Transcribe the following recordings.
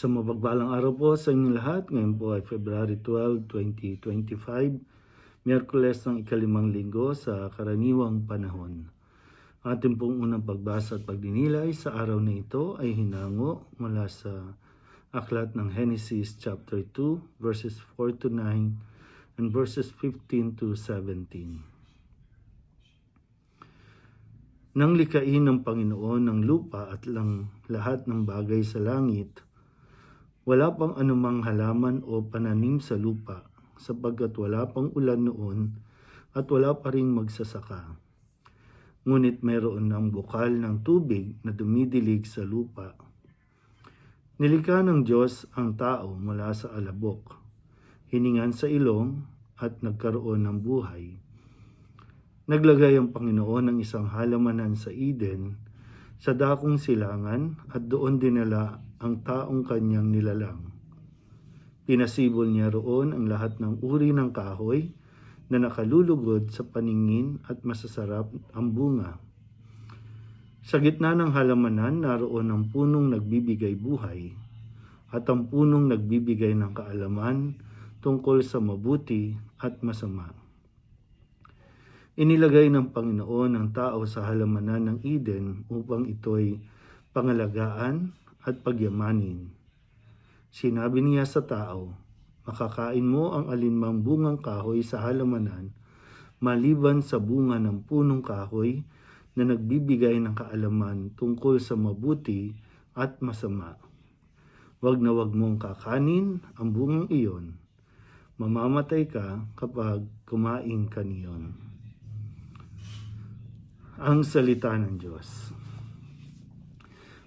Sa mapagpalang araw po sa inyong lahat, ngayon po ay February 12, 2025, Miyerkules ng ikalimang linggo sa karaniwang panahon. Ating pong unang pagbasa at pagdinilay sa araw na ito ay hinango mula sa aklat ng Genesis chapter 2 verses 4 to 9 and verses 15 to 17. Nang likain ng Panginoon ng lupa at lang lahat ng bagay sa langit, wala pang anumang halaman o pananim sa lupa sapagkat wala pang ulan noon at wala pa ring magsasaka. Ngunit mayroon ng bukal ng tubig na dumidilig sa lupa. Nilikha ng Diyos ang tao mula sa alabok, hiningan sa ilong at nagkaroon ng buhay. Naglagay ang Panginoon ng isang halamanan sa Eden, sa dakong silangan at doon dinala ang taong kanyang nilalang. Pinasibol niya roon ang lahat ng uri ng kahoy na nakalulugod sa paningin at masasarap ang bunga. Sa gitna ng halamanan naroon ang punong nagbibigay buhay at ang punong nagbibigay ng kaalaman tungkol sa mabuti at masama. Inilagay ng Panginoon ang tao sa halamanan ng Eden upang ito'y pangalagaan at pagyamanin. Sinabi niya sa tao, makakain mo ang alinmang bungang kahoy sa halamanan, maliban sa bunga ng punong kahoy na nagbibigay ng kaalaman tungkol sa mabuti at masama. Huwag na huwag mong kakanin ang bungang iyon. Mamamatay ka kapag kumain ka niyon. Ang salita ng Diyos.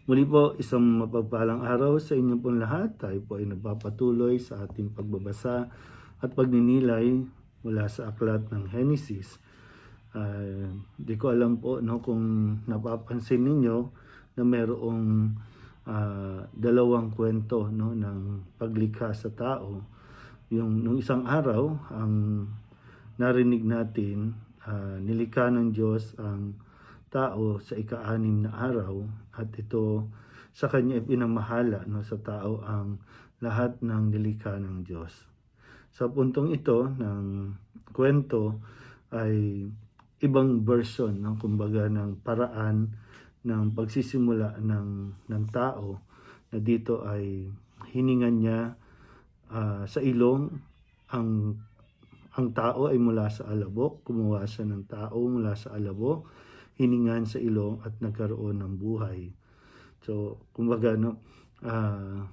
Muli po, isang mapagpalang araw sa inyo pong lahat. Tayo po ay nagpapatuloy sa ating pagbabasa at pagninilay mula sa aklat ng Genesis. Uh, di ko alam po no, kung napapansin ninyo na mayroong uh, dalawang kwento no, ng paglikha sa tao. Yung nung isang araw, ang narinig natin, uh, nilikha ng Diyos ang tao sa ika-anim na araw at ito sa kanya ipinamahala no, sa tao ang lahat ng nilikha ng Diyos. Sa puntong ito ng kwento ay ibang version ng kumbaga ng paraan ng pagsisimula ng ng tao na dito ay hiningan niya uh, sa ilong ang ang tao ay mula sa alabok, kumuha siya ng tao mula sa alabok hiningan sa ilong at nagkaroon ng buhay. So, kumbaga no, uh,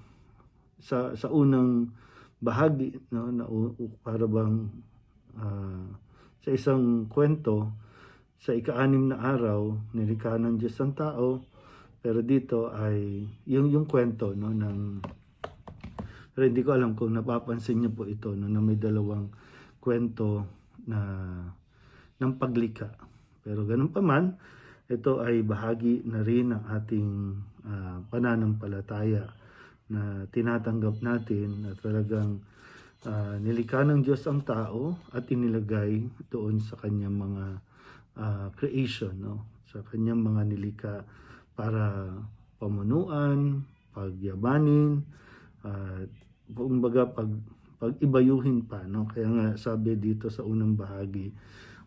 sa sa unang bahagi no na para bang uh, sa isang kwento sa ika-anim na araw nilikha ng Diyos ang tao pero dito ay yung yung kwento no ng pero hindi ko alam kung napapansin niyo po ito no na may dalawang kwento na ng paglikha pero ganun pa man, ito ay bahagi na rin ng ating uh, pananampalataya na tinatanggap natin na talagang uh, nilikha ng Diyos ang tao at inilagay doon sa kanyang mga uh, creation, no? sa kanyang mga nilikha para pamunuan, pagyabanin, at uh, kumbaga pag pag-ibayuhin pa no kaya nga sabi dito sa unang bahagi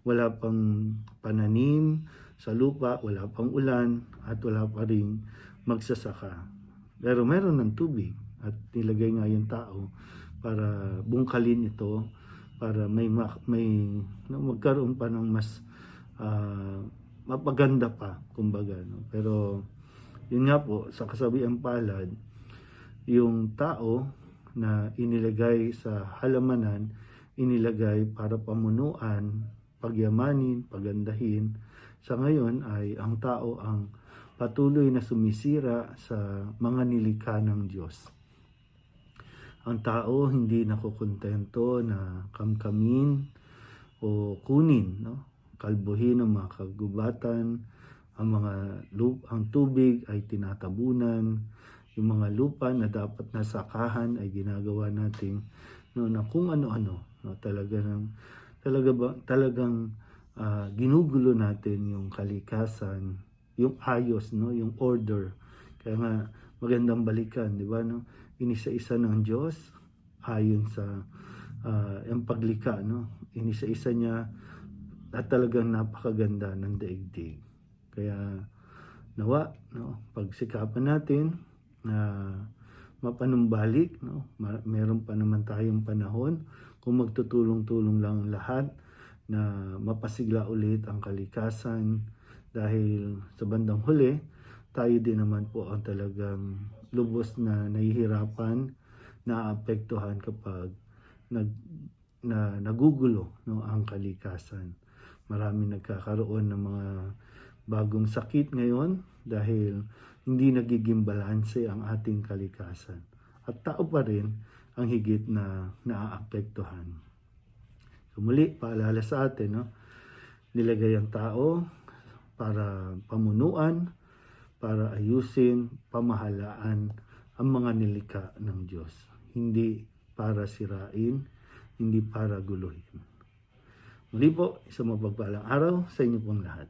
wala pang pananim sa lupa, wala pang ulan, at wala pa rin magsasaka. Pero meron ng tubig at nilagay nga yung tao para bungkalin ito para may may no, magkaroon pa ng mas uh, mapaganda pa kumbaga no pero yun nga po sa kasabiang palad yung tao na inilagay sa halamanan inilagay para pamunuan pagyamanin, pagandahin. Sa ngayon ay ang tao ang patuloy na sumisira sa mga nilikha ng Diyos. Ang tao hindi nakukontento na kamkamin o kunin, no? kalbuhin ang mga kagubatan, ang mga lup, ang tubig ay tinatabunan, yung mga lupa na dapat nasakahan ay ginagawa nating no, na kung ano-ano, no, talaga ng talaga ba, talagang uh, ginugulo natin yung kalikasan, yung ayos, no, yung order. Kaya nga magandang balikan, di ba, no? inisa-isa ng Diyos ayon sa uh, ang paglikha no? Inisa-isa niya at talagang napakaganda ng daigdig. Kaya nawa no? Pagsikapan natin na mapanumbalik no? Meron pa naman tayong panahon kung magtutulong-tulong lang ang lahat na mapasigla ulit ang kalikasan dahil sa bandang huli tayo din naman po ang talagang lubos na nahihirapan naapektuhan kapag nag na nagugulo no ang kalikasan. Marami nagkakaroon ng mga bagong sakit ngayon dahil hindi nagiging balanse ang ating kalikasan. At tao pa rin ang higit na naaapektuhan. So muli, paalala sa atin, no? nilagay ang tao para pamunuan, para ayusin, pamahalaan ang mga nilika ng Diyos. Hindi para sirain, hindi para guluhin. Muli po, isang mapagpalang araw sa inyo pong lahat.